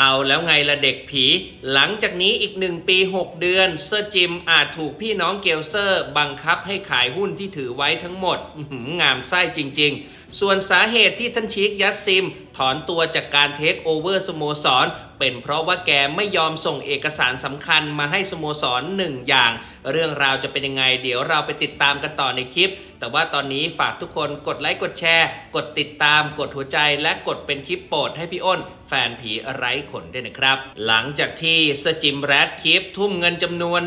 เอาแล้วไงละเด็กผี หลังจากนี้อีกหนึ่งปี 6 เดือนเซอร์จิมอาจถูกพี่น้องเกลเซอร์ บังคับให้ขายหุ้นที่ถือไว้ทั้งหมดหงามไส้จริง ๆ ส่วนสาเหตุที่ท่านชิกยัสซิม ถอนตัวจากการเทคโอเวอร์สโมสร เป็นเพราะว่าแกไม่ยอมส่งเอกสารสำคัญมาให้สโมสรหนึ่งอย่าง เรื่องราวจะเป็นยังไง เดี๋ยวเราไปติดตามกันต่อในคลิป แต่ว่าตอนนี้ฝากทุกคนกดไลค์กดแชร์ กดติดตาม กดหัวใจ และกดเป็นคลิปโปรดให้พี่อ้น แฟนผีไร้ขนด้วยนะครับ หลังจากที่สจิมแรดคลิปทุ่มเงินจำนวน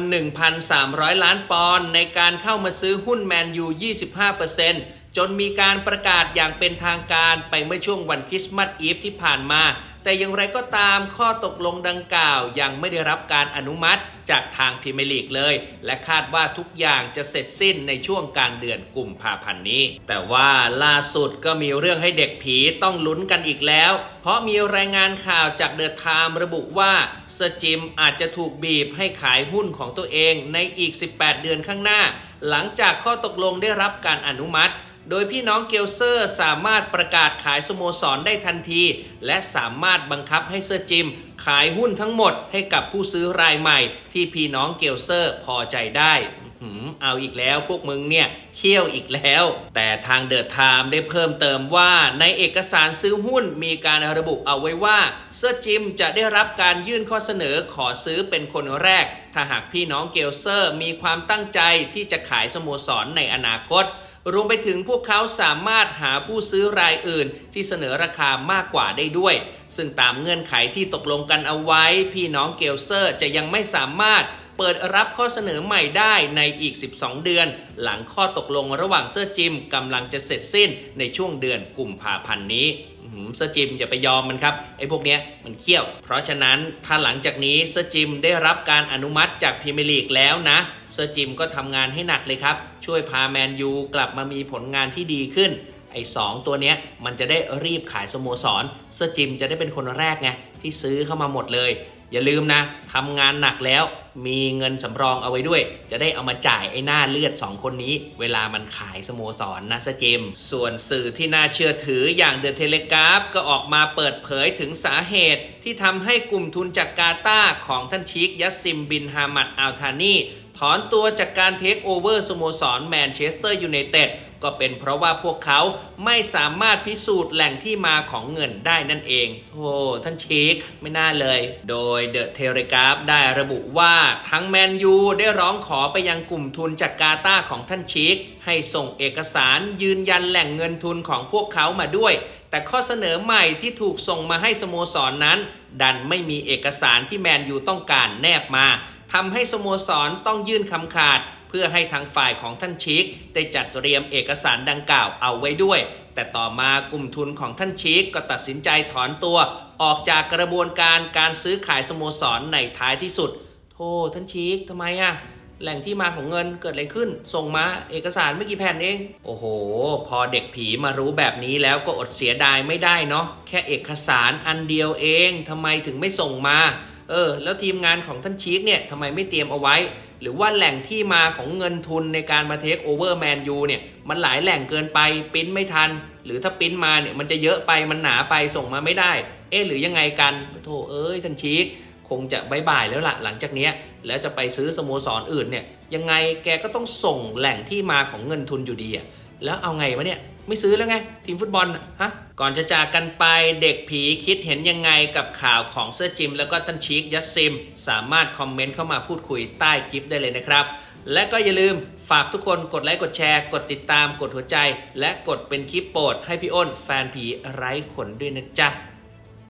1,300 ล้านปอนด์ในการเข้ามาซื้อหุ้นแมนยู 25% จนมีการประกาศอย่างเป็นทางการไปเมื่อช่วงวันคริสต์มาสอีฟที่ผ่านมา แต่อย่างไรก็ตามข้อตกลงดังกล่าว ยังไม่ได้รับการอนุมัติจากทางพรีเมียร์ลีกเลย และคาดว่าทุกอย่างจะเสร็จสิ้นในช่วงกลารเดือนกุมภาพันธ์นี้ แต่ว่าล่าสุดก็มีเรื่องให้เด็กผีต้องลุ้นกันอีกแล้ว เพราะมีรายงานข่าวจากเดอะไทม์ระบุว่าเซจิมอาจจะถูกบีบให้ขายหุ้นของตัวเองในอีก 18 เดือนข้างหน้า หลังจากข้อตกลงได้รับการอนุมัติ โดยพี่น้องเกลเซอร์สามารถประกาศขายสโมสรได้ทันที และสามารถบังคับให้เซอร์จิม ขายหุ้นทั้งหมดให้กับผู้ซื้อรายใหม่ ที่พี่น้องเกลเซอร์พอใจได้เอาอีกแล้วพวกมึงเนี่ยเคี่ยวอีกแล้ว แต่ทางเดอะไทม์ได้เพิ่มเติมว่าในเอกสารซื้อหุ้นมีการระบุเอาไว้ว่าเซอร์จิมจะได้รับการยื่นข้อเสนอขอซื้อเป็นคนแรก ถ้าหากพี่น้องเกลเซอร์มีความตั้งใจที่จะขายสโมสรในอนาคต รวมไปถึงพวกเขาสามารถหาผู้ซื้อรายอื่นที่เสนอราคามากกว่าได้ด้วย ซึ่งตามเงื่อนไขที่ตกลงกันเอาไว้ พี่น้องเกลเซอร์จะยังไม่สามารถ เปิดรับข้อเสนอใหม่ได้ในอีก 12 เดือน หลังข้อตกลงระหว่างเซอร์จิมกำลังจะเสร็จสิ้นในช่วงเดือนกุมภาพันธ์นี้อื้อหือเซอร์จิมอย่าไปยอมมันครับไอ้พวกเนี้ยมันเขี้ยว เพราะฉะนั้นถ้าหลังจากนี้เซอร์จิมได้รับการอนุมัติจากพรีเมียร์ลีกแล้วนะเซอร์จิมก็ทำงานให้หนักเลยครับ ช่วยพาแมนยูกลับมามีผลงานที่ดีขึ้น ไอ้สองตัวเนี้ยมันจะได้รีบขายสโมสรเซจิมจะได้เป็นคนแรกไงที่ซื้อเข้ามาหมดเลย อย่าลืมนะทำงานหนักแล้วมีเงินสำรองเอาไว้ด้วย จะได้เอามาจ่ายไอ้หน้าเลือด 2 คนนี้ เวลามันขายสโมสรนะเซจิม ส่วนสื่อที่น่าเชื่อถืออย่างเดอะเทเลกราฟก็ออกมาเปิดเผยถึงสาเหตุที่ทำให้กลุ่มทุนจากกาตาของท่านชิกยัสซิมบินฮามัดอัลธานีถอนตัวจากการเทคโอเวอร์สโมสรแมนเชสเตอร์ยูไนเต็ด ก็เป็นเพราะว่าพวกเขาไม่สามารถพิสูจน์แหล่งที่มาของเงินได้นั่นเอง โอ้ท่านชิกไม่น่าเลย โดยเดอะเทเลกราฟได้ระบุว่าทั้งแมนยูได้ร้องขอไปยังกลุ่มทุนจากกาตาของท่านชิกให้ส่งเอกสารยืนยันแหล่งเงินทุนของพวกเขามาด้วย แต่ข้อเสนอใหม่ที่ถูกส่งมาให้สโมสรนนั้น ดันไม่มีเอกสารที่แมนยูต้องการแนบมาทำให้สโมสรต้องยื่นคำขาด เพื่อให้ทางฝ่ายของท่านชิก ได้จัดเตรียมเอกสารดังกล่าวเอาไว้ด้วย แต่ต่อมากลุ่มทุนของท่านชิก ก็ตัดสินใจถอนตัว ออกจากกระบวนการการซื้อขายสโมสรในท้ายที่สุดโธ่ท่านชิกทำไมอะ แหล่งที่มาของเงินเกิดอะไรขึ้น ส่งมาเอกสารไม่กี่แผ่นเอง โอ้โห พอเด็กผีมารู้แบบนี้แล้วก็อดเสียดายไม่ได้เนาะแค่เอกสารอันเดียวเองทำไมถึงไม่ส่งมา เออ แล้วทีมงานของท่านชีคเนี่ยทำไมไม่เตรียมเอาไว้ หรือว่าแหล่งที่มาของเงินทุนในการมาเทคโอเวอร์แมนยูเนี่ยมันหลายแหล่งเกินไปปิ้นไม่ทัน หรือถ้าปิ้นมาเนี่ยมันจะเยอะไปมันหนาไปส่งมาไม่ได้ เอ๊ะหรือยังไงกันโธ่เอ้ยท่านชีค คงจะบายบายแล้วล่ะหลังจากนี้แล้วจะไปซื้อสโมสรอื่นเนี่ยยังไงแกก็ต้องส่งแหล่งที่มาของเงินทุนอยู่ดีอะแล้วเอาไงวะเนี่ยไม่ซื้อแล้วไง ทีมฟุตบอลฮะก่อนจะจากกันไปเด็กผีคิดเห็นยังไงกับข่าวของเสื้อจิม แล้วก็ตันชีกยัสซิม สามารถคอมเมนต์เข้ามาพูดคุยใต้คลิปได้เลยนะครับ และก็อย่าลืมฝากทุกคนกดไลค์กดแชร์ กดติดตามกดหัวใจ และกดเป็นคลิปโปรดให้พี่อ้นแฟนผีไร้ขนด้วยนะจ๊ะ